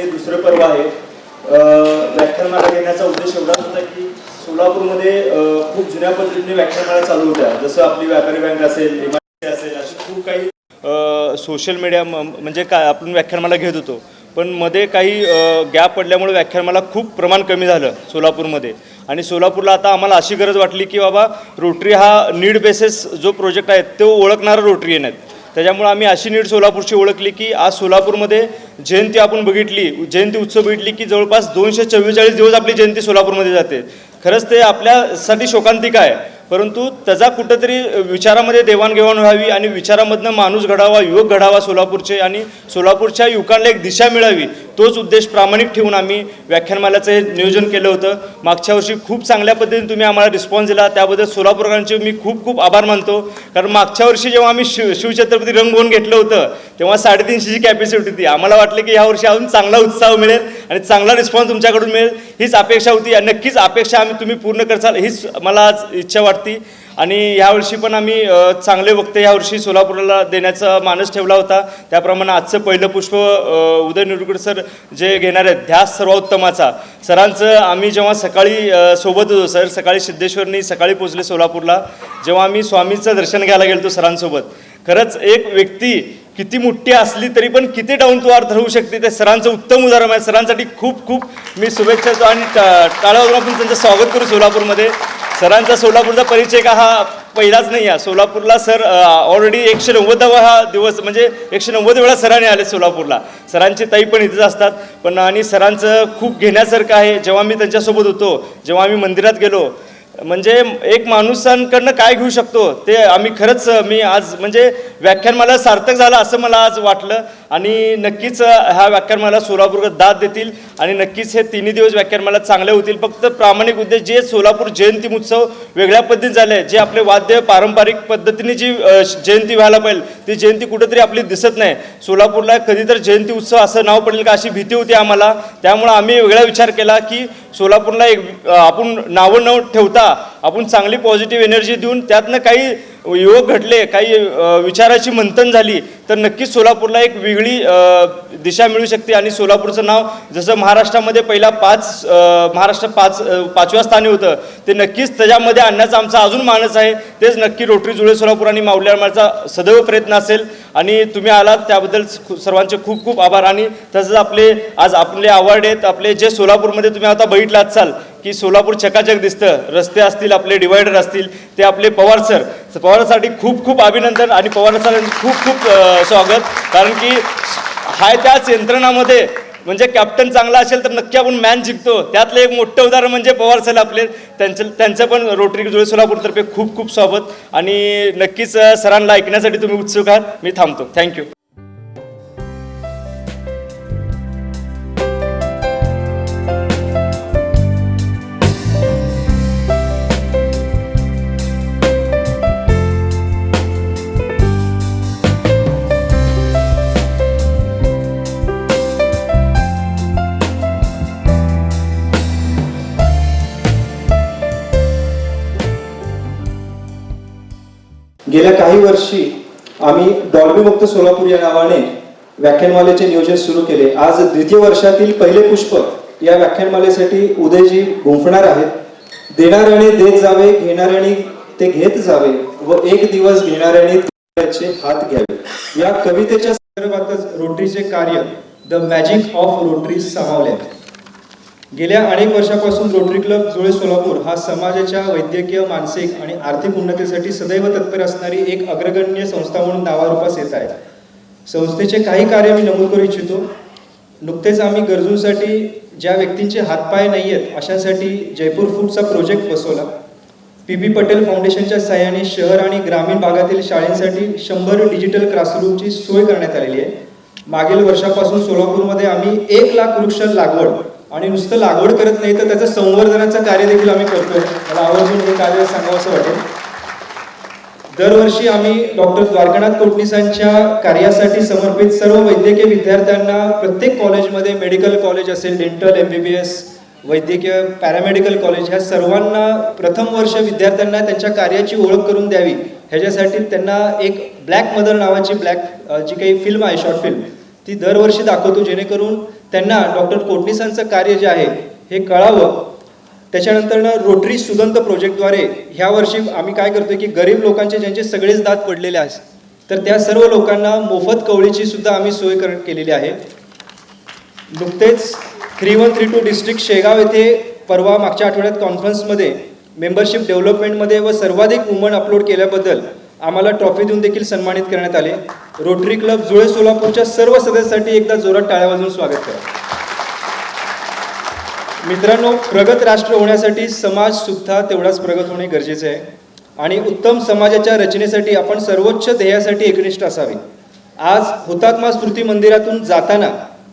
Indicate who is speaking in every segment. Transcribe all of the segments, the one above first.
Speaker 1: हे दुसरं पर्व आहे. व्याख्यानमाला घेण्याचा उद्देश एवढाच होता की सोलापूरमध्ये खूप जुन्या पद्धतीने व्याख्यानमाला चालू होत्या. जसं आपली व्यापारी बँक असेल एम असेल अशी खूप काही सोशल मीडिया म्हणजे काय आपण व्याख्यानमाला घेत होतो. पण मध्ये काही गॅप पडल्यामुळे व्याख्यानमाला खूप प्रमाण कमी झालं सोलापूरमध्ये. आणि सोलापूरला आता आम्हाला अशी गरज वाटली की बाबा रोटरी हा नीड बेसेस जो प्रोजेक्ट आहे तो ओळखणारा रोटरी येण्यात. त्याच्यामुळे आम्ही अशी नीट सोलापूरची ओळखली की आज सोलापूरमध्ये जयंती आपण बघितली जयंती उत्सव बघितली की जवळपास दोनशे चव्वेचाळीस दिवस आपली जयंती सोलापूरमध्ये जाते. खरंच ते आपल्यासाठी शोकांतिक आहे. परंतु त्याचा कुठंतरी विचारामध्ये देवाणघेवाण व्हावी आणि विचारामधनं माणूस घडावा युवक घडावा सोलापूरचे आणि सोलापूरच्या युवकांना एक दिशा मिळावी तोच उद्देश प्रामाणिक ठेवून आम्ही व्याख्यानमालाचं हे नियोजन केलं होतं. मागच्या वर्षी खूप चांगल्या पद्धतीने तुम्ही आम्हाला रिस्पॉन्स दिला. त्याबद्दल सोलापूरकरांचे मी खूप खूप आभार मानतो. कारण मागच्या वर्षी जेव्हा आम्ही शिव शिवछत्रपती रंगवून घेतलं होतं तेव्हा साडेतीनशेची कॅपॅसिटी होती आम्हाला वाटलं की यावर्षी अजून चांगला उत्साह मिळेल आणि चांगला रिस्पॉन्स तुमच्याकडून मिळेल. हीच अपेक्षा होती आणि नक्कीच अपेक्षा आम्ही तुम्ही पूर्ण करसाल हीच मला आज इच्छा वाटती. आणि यावर्षी पण आम्ही चांगले वक्ते यावर्षी सोलापूरला देण्याचा मानस ठेवला होता. त्याप्रमाणे आजचं पहिलं पुष्प उदय निरुगड सर जे घेणार आहेत ध्यास सर्वोत्तमाचा. सरांचं आम्ही जेव्हा सकाळी सोबत होतो सर सकाळी सिद्धेश्वरनी सकाळी पोचले सोलापूरला जेव्हा आम्ही स्वामीचं दर्शन घ्यायला गेलो सरांसोबत. खरंच एक व्यक्ती किती मोठी असली तरी पण किती डाऊन टू अर्थ राहू शकते ते सरांचं उत्तम उदाहरण आहे. सरांसाठी खूप खूप मी शुभेच्छा आणि टा- आपण त्यांचं स्वागत करू सोलापूरमध्ये. सरांचा सोलापूरचा परिचय का हा पहिलाच नाही आहे. सोलापूरला सर ऑलरेडी एकशे नव्वदावा हा दिवस म्हणजे एकशे नव्वद वेळा सरांनी आले सोलापूरला. सरांची ताई पण इथेच असतात. पण आणि सरांचं खूप घेण्यासारखं आहे. जेव्हा मी त्यांच्यासोबत होतो जेव्हा आम्ही मंदिरात गेलो म्हणजे एक माणूसांकडनं काय घेऊ शकतो ते आम्ही खरंच मी आज म्हणजे व्याख्यान मला सार्थक झालं असं मला आज वाटलं. आणि नक्कीच हा व्याख्यान मला सोलापूर दाद देतील. आणि नक्कीच हे तिन्ही दिवस व्याख्यान मला चांगले होतील. फक्त प्रामाणिक उद्देश जे सोलापूर जयंती उत्सव वेगळ्या पद्धतीने झाले जे आपले वाद्य पारंपरिक पद्धतीने जी जयंती व्हायला पाहिजे ती जयंती कुठेतरी आपली दिसत नाही. सोलापूरला कधी तर जयंती उत्सव असं नाव पडेल का अशी भीती होती आम्हाला. त्यामुळं आम्ही वेगळा विचार केला की सोलापूरला एक आपण नावं न ठेवता आपण चांगली पॉझिटिव्ह एनर्जी देऊन त्यातनं काही युवक घडले काही विचाराची मंथन झाली तर नक्कीच सोलापूरला एक वेगळी दिशा मिळू शकते. आणि सोलापूरचं नाव जसं महाराष्ट्रामध्ये पहिला पाच महाराष्ट्र पाच पाचव्या स्थानी होतं ते नक्कीच त्याच्यामध्ये आणण्याचा आमचा अजून मानस आहे. तेच नक्की रोटरी जुळे सोलापूर आणि माऊली सदैव प्रयत्न असेल. आणि तुम्ही आलात त्याबद्दल सर्वांचे खूप खूप आभार. आणि तसंच आपले आज आपले अवॉर्ड आहेत. आपले जे सोलापूरमध्ये तुम्ही आता बघितलं असाल की सोलापूर चकाचक दिसतं. रस्ते असतील आपले डिवायडर असतील ते आपले पवार सर. पवारसाठी खूप खूप अभिनंदन आणि पवार सर खूप खूप स्वागत. कारण की हाय त्याच यंत्रणामध्ये म्हणजे कॅप्टन चांगला असेल तर नक्की आपण मॅन जिंकतो. त्यातलं एक मोठं उदाहरण म्हणजे पवार सर आपले. त्यांचं त्यांचं पण रोटरी जुळे सोलापूरतर्फे खूप खूप स्वागत. आणि नक्कीच सरांना ऐकण्यासाठी तुम्ही उत्सुक आहात. मी थांबतो. थँक्यू
Speaker 2: गेल्या काही वर्षी आम्ही डॉल्बी मुक्त सोलापूर या नावाने व्याख्यानमालेचे नियोजन सुरू केले. आज द्वितीय वर्षातील पहिले पुष्प या व्याख्यानमालेसाठी उदयजी गुंफणार आहेत. देणाऱ्याने देत जावे घेणाऱ्याने ते घेत जावे व एक दिवस घेणाऱ्याने त्याचे हात घ्यावे. या कवितेच्या संदर्भातच रोटरीचे कार्य द मॅजिक ऑफ रोटरी सामावले गेल्या अनेक वर्षापासून रोटरी क्लब जुळे सोलापूर हा समाजाच्या वैद्यकीय मानसिक आणि आर्थिक उन्नतीसाठी सदैव तत्पर असणारी एक अग्रगण्य संस्था म्हणून नावारूपास येत आहे. संस्थेचे काही कार्य मी नमूद करू इच्छितो. नुकतेच आम्ही गरजूंसाठी ज्या व्यक्तींचे हातपाय नाही आहेत अशासाठी जयपूर फूडचा प्रोजेक्ट बसवला. पी बी पटेल फाउंडेशनच्या सहाय्याने शहर आणि ग्रामीण भागातील शाळेंसाठी शंभर डिजिटल क्लासरूमची सोय करण्यात आलेली आहे. मागील वर्षापासून सोलापूरमध्ये आम्ही एक लाख वृक्ष लागवड आणि नुसतं लागवड करत नाही तर त्याचं संवर्धनाचं कार्य देखील आम्ही करतोय. मला आवर्जून हे कार्य सांगावं असं वाटेल. दरवर्षी आम्ही डॉक्टर द्वारकानाथ कोटणीसांच्या कार्यासाठी समर्पित सर्व वैद्यकीय विद्यार्थ्यांना प्रत्येक कॉलेजमध्ये मेडिकल कॉलेज असेल dental M B B S वैद्यकीय पॅरामेडिकल कॉलेज ह्या सर्वांना प्रथम वर्ष विद्यार्थ्यांना त्यांच्या कार्याची ओळख करून द्यावी. ह्याच्यासाठी त्यांना एक ब्लॅक मदर नावाची ब्लॅक जी काही फिल्म आहे शॉर्ट फिल्म ती दरवर्षी दाखवतो जेणेकरून त्यांना डॉक्टर कोटणीसांचं कार्य जे आहे हे कळावं. त्याच्यानंतर रोटरी सुगंध प्रोजेक्टद्वारे ह्या वर्षी आम्ही काय करतोय की गरीब लोकांचे ज्यांचे सगळेच दात पडलेले आहेत तर त्या सर्व लोकांना मोफत कवळीची सुद्धा आम्ही सोय कर केलेली आहे. नुकतेच three one three two district Shegaon येथे परवा मागच्या आठवड्यात कॉन्फरन्समध्ये मेंबरशिप डेव्हलपमेंटमध्ये व सर्वाधिक वुमन अपलोड केल्याबद्दल आम्हाला ट्रॉफी देऊन देखील सन्मानित करण्यात आले. रोटरी क्लब जुळे सोलापूरच्या सर्व सदस्यांसाठी एकदा जोरात टाळ्या वाजवून स्वागत करा. मित्रांनो प्रगत राष्ट्र होण्यासाठी समाज सुद्धा तेवढाच प्रगत होणे गरजेचे आहे. आणि उत्तम समाजाच्या रचनेसाठी आपण सर्वोच्च ध्येयासाठी एकनिष्ठ असावे. आज हुतात्मा स्मृती मंदिरातून जाताना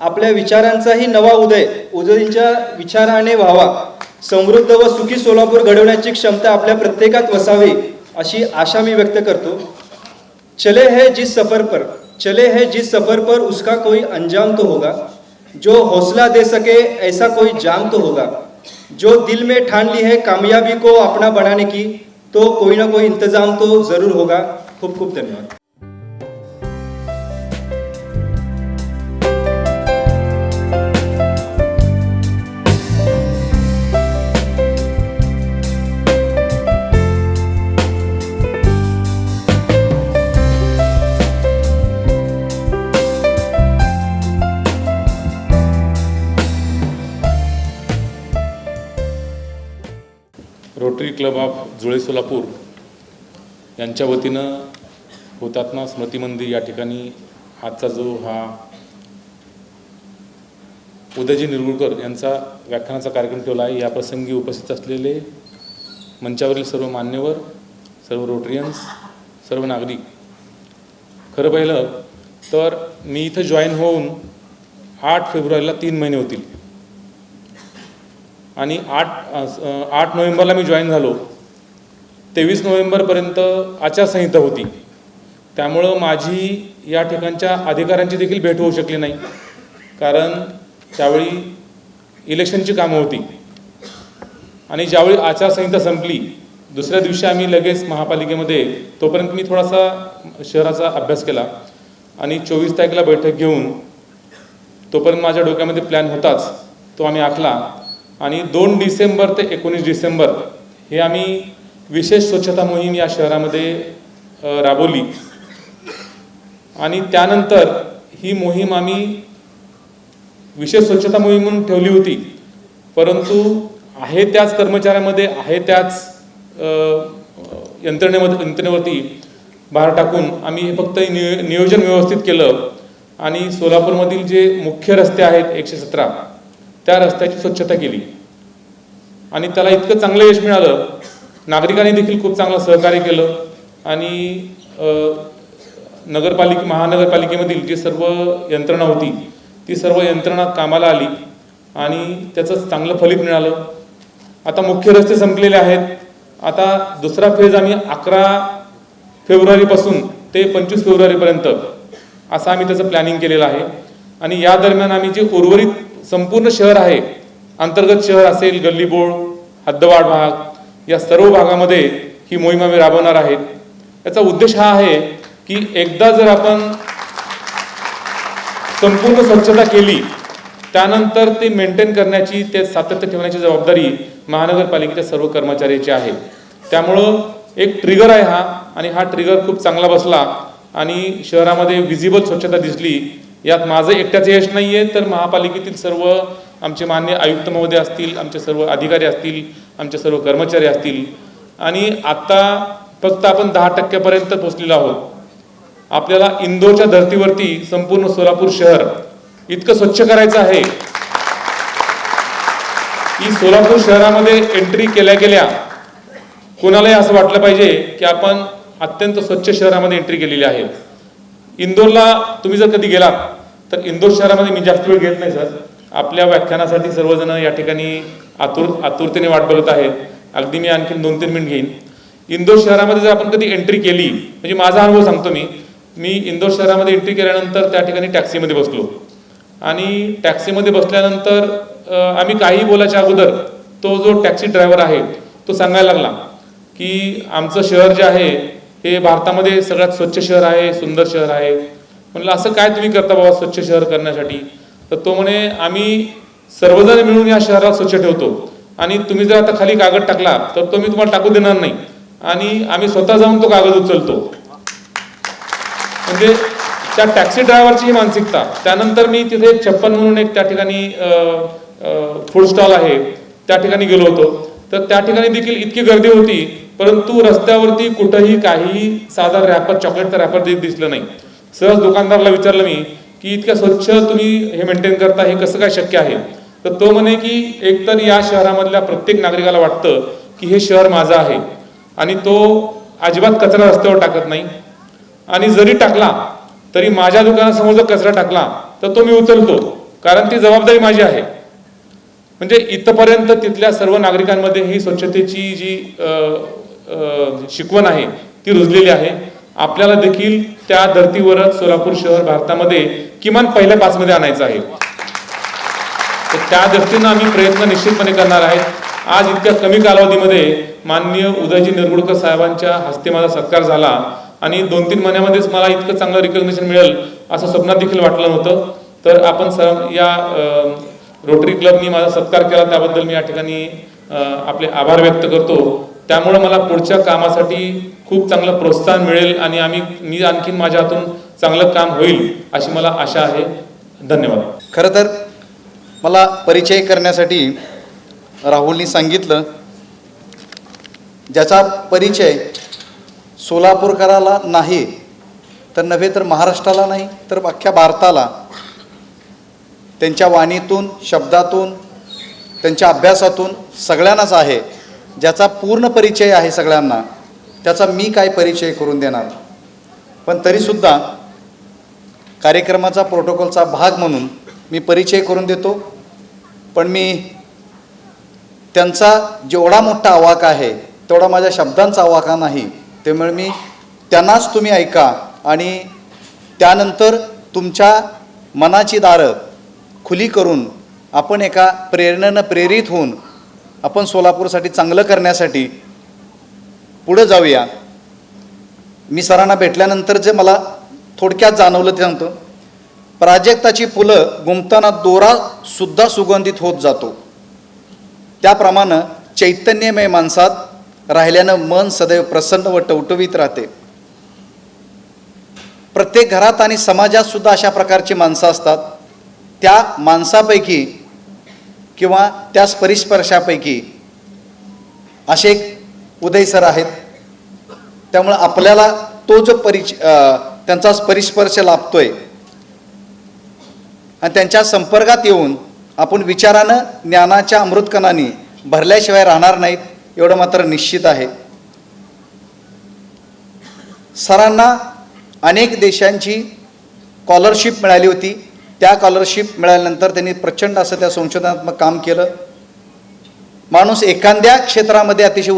Speaker 2: आपल्या विचारांचाही नवा उदय उदयींच्या विचाराने व्हावा. समृद्ध व सुखी सोलापूर घडवण्याची क्षमता आपल्या प्रत्येकात वसावी. अशी आशा मी व्यक्त करतो. चले है जिस सफर पर चले है जिस सफर पर उसका कोई अंजाम तो होगा. जो हौसला दे सके ऐसा कोई जाम तो होगा. जो दिल में ठान ली है कामयाबी को अपना बनाने की तो कोई ना कोई इंतजाम तो जरूर होगा. खूब खूब धन्यवाद.
Speaker 3: क्लब ऑफ जुळे सोलापूर यांच्या वतीनं हुतात्मा स्मृती मंदिर या ठिकाणी आजचा जो हा उदयजी निरगुळकर यांचा व्याख्यानाचा कार्यक्रम ठेवला आहे. या प्रसंगी उपस्थित असलेले मंचावरील सर्व मान्यवर सर्व रोटरियन्स सर्व नागरिक. खरं पाहिलं तर मी इथं जॉईन होऊन आठ फेब्रुवारीला तीन महिने होतील. आणि आठ आठ नोव्हेंबरला मी जॉईन झालो. तेवीस नोव्हेंबरपर्यंत आचारसंहिता होती. त्यामुळं माझी या ठिकाणच्या अधिकाऱ्यांची देखील भेट होऊ शकली नाही. कारण त्यावेळी इलेक्शनची कामं होती. आणि ज्यावेळी आचारसंहिता संपली दुसऱ्या दिवशी आम्ही लगेच महापालिकेमध्ये तोपर्यंत मी थोडासा शहराचा अभ्यास केला. आणि चोवीस तारखेला बैठक घेऊन तोपर्यंत माझ्या डोक्यामध्ये प्लॅन होताच. तो आम्ही आखला. आणि दोन डिसेंबर ते एकोणीस डिसेंबर हे आम्ही विशेष स्वच्छता मोहीम या शहरामध्ये राबवली. आणि त्यानंतर ही मोहीम आम्ही विशेष स्वच्छता मोहीम म्हणून ठेवली होती. परंतु आहे त्याच कर्मचाऱ्यामध्ये आहे त्याच यंत्रणेमध्ये यंत्रणेवरती भार टाकून आम्ही हे फक्त नियोजन व्यवस्थित केलं. आणि सोलापूरमधील जे मुख्य रस्ते आहेत एकशे सतरा त्या रस्त्याची स्वच्छता केली. आणि त्याला इतकं चांगलं यश मिळालं. नागरिकांनी देखील खूप चांगलं सहकार्य केलं. आणि नगरपालिके महानगरपालिकेमधील जी सर्व यंत्रणा होती ती सर्व यंत्रणा कामाला आली. आणि त्याचं चांगलं फलित मिळालं. आता मुख्य रस्ते संपलेले आहेत. आता दुसरा फेज आम्ही अकरा फेब्रुवारीपासून ते पंचवीस फेब्रुवारीपर्यंत असं आम्ही त्याचं प्लॅनिंग केलेलं आहे. आणि या दरम्यान आम्ही जे उर्वरित संपूर्ण शहर आहे. अंतर्गत शहर असेल गल्लीबोळ हद्दवाड भाग या सर्व भागामध्ये ही मोहीम आम्ही राबवणार आहेत. याचा उद्देश हा आहे की एकदा जर आपण संपूर्ण स्वच्छता केली त्यानंतर ते मेंटेन करण्याची ते सातत्य ठेवण्याची जबाबदारी महानगरपालिकेच्या सर्व कर्मचाऱ्याची आहे. त्यामुळं एक ट्रिगर आहे हा आणि हा ट्रिगर खूप चांगला बसला आणि शहरामध्ये विजिबल स्वच्छता दिसली यात माझं एकट्याचं यश नाही आहे तर महापालिकेतील सर्व आमचे मान्य आयुक्त महोदय असतील आमचे सर्व अधिकारी असतील आमचे सर्व कर्मचारी असतील. आणि आत्ता फक्त आपण दहा टक्क्यापर्यंत पोचलेलो आहोत. आपल्याला इंदोरच्या धर्तीवरती संपूर्ण सोलापूर शहर इतकं स्वच्छ करायचं आहे. की सोलापूर शहरामध्ये एंट्री केल्या गेल्या. कोणालाही असं वाटलं पाहिजे की आपण अत्यंत स्वच्छ शहरामध्ये एंट्री केलेली आहे. इंदोरला तुम्ही जर कधी गेलात तर इंदोर शहरामध्ये मी जास्त वेळ घेत नाही सर. आपल्या व्याख्यानासाठी सर्वजण या ठिकाणी आतुर आतुरतेने वाट बघत आहेत. अगदी मी आणखी दोन तीन मिनिट घेईन. इंदोर शहरामध्ये जर आपण कधी एंट्री केली म्हणजे माझा अनुभव सांगतो मी मी इंदोर शहरामध्ये एंट्री केल्यानंतर त्या ठिकाणी टॅक्सीमध्ये बसलो. आणि टॅक्सीमध्ये बसल्यानंतर आम्ही काही बोलायच्या अगोदर तो जो टॅक्सी ड्रायव्हर आहे तो सांगायला लागला की आमचं शहर जे आहे हे भारतामध्ये सगळ्यात स्वच्छ शहर आहे सुंदर शहर आहे. म्हणलं असं काय तुम्ही करता बाबा स्वच्छ शहर करण्यासाठी? तर तो म्हणे आम्ही सर्वजण मिळून या शहराला स्वच्छ ठेवतो. आणि तुम्ही जर आता खाली कागद टाकला तर तो मी तुम्हाला टाकू देणार नाही. आणि आम्ही स्वतः जाऊन तो कागद उचलतो. म्हणजे त्या टॅक्सी ड्रायव्हरची ही मानसिकता. त्यानंतर मी तिथे छप्पन म्हणून एक त्या ठिकाणी फूड स्टॉल आहे. त्या ठिकाणी गेलो होतो. तर त्या ठिकाणी देखील इतकी गर्दी होती परंतु रस्त्यावरती कुठंही काही साधा रॅपर चॉकलेटचा रॅपर दिसलं नाही. सहज दुकानदाराला विचारलं मी की इतक्या स्वच्छ तुम्ही हे मेंटेन करता हे कसं काय शक्य आहे? तर तो म्हणे की एकतर या शहरामधल्या प्रत्येक नागरिकाला वाटतं की हे शहर माझं आहे. आणि तो अजिबात कचरा रस्त्यावर टाकत नाही. आणि जरी टाकला तरी माझ्या दुकानासमोर जर कचरा टाकला तर तो मी उचलतो कारण ती जबाबदारी माझी आहे. म्हणजे इथपर्यंत तिथल्या सर्व नागरिकांमध्ये ही स्वच्छतेची जी शिकवण आहे ती रुजलेली आहे. आपल्याला देखील त्या धर्तीवरच सोलापूर शहर भारतामध्ये किमान पहिल्या पाचमध्ये आणायचं आहे. तर त्या दृष्टीनं आम्ही प्रयत्न निश्चितपणे करणार आहेत. आज इतक्या कमी कालावधीमध्ये माननीय उदयजी निरगुडकर साहेबांच्या हस्ते माझा सत्कार झाला आणि दोन तीन महिन्यामध्येच मला इतकं चांगलं रिकग्नेशन मिळेल असं स्वप्नात देखील वाटलं नव्हतं. तर आपण स या रोटरी क्लबनी माझा सत्कार केला. त्याबद्दल मी या ठिकाणी आपले आभार व्यक्त करतो. त्यामुळं मला पुढच्या कामासाठी खूप चांगलं प्रोत्साहन मिळेल आणि आम्ही मी आणखीन माझ्या हातून चांगलं काम होईल अशी मला आशा आहे. धन्यवाद.
Speaker 4: खरं तर मला परिचय करण्यासाठी राहुलनी सांगितलं ज्याचा परिचय सोलापूरकराला नाही तर नव्हे तर महाराष्ट्राला नाही तर अख्ख्या भारताला त्यांच्या वाणीतून शब्दातून त्यांच्या अभ्यासातून सगळ्यांनाच आहे. ज्याचा पूर्ण परिचय आहे सगळ्यांना त्याचा मी काय परिचय करून देणार? पण तरीसुद्धा कार्यक्रमाचा प्रोटोकॉलचा भाग म्हणून मी परिचय करून देतो. पण मी त्यांचा जेवढा मोठा आवाका आहे तेवढा माझ्या शब्दांचा आवाका नाही. त्यामुळे मी त्यांनाच तुम्ही ऐका आणि त्यानंतर तुमच्या मनाची दारं खुली करून आपण एका प्रेरणेनं प्रेरित होऊन आपण सोलापूरसाठी चांगलं करण्यासाठी पुढं जाऊया. मी सरांना भेटल्यानंतर जे मला थोडक्यात जाणवलं ते सांगतो. प्राजक्ताची फुलं गुंपताना दोरासुद्धा सुगंधित होत जातो. त्याप्रमाणे चैतन्यमय माणसात राहिल्यानं मन सदैव प्रसन्न व टवटवीत राहते. प्रत्येक घरात आणि समाजात सुद्धा अशा प्रकारची माणसं असतात. त्या माणसापैकी किंवा त्या परिस्पर्शापैकी असे एक उदय सर आहेत. त्यामुळं आपल्याला तो जो परिच त्यांचा परिस्पर्श लाभतोय. आणि त्यांच्या संपर्कात येऊन आपण विचारानं ज्ञानाच्या अमृतकणाने भरल्याशिवाय राहणार नाहीत एवढं मात्र निश्चित आहे. सरांना अनेक देशांची स्कॉलरशिप मिळाली होती. त्या स्कॉलरशिप मिळाल्यानंतर त्यांनी प्रचंड असं त्या संशोधनात्मक काम केलं. माणूस एखाद्या क्षेत्रामध्ये अतिशय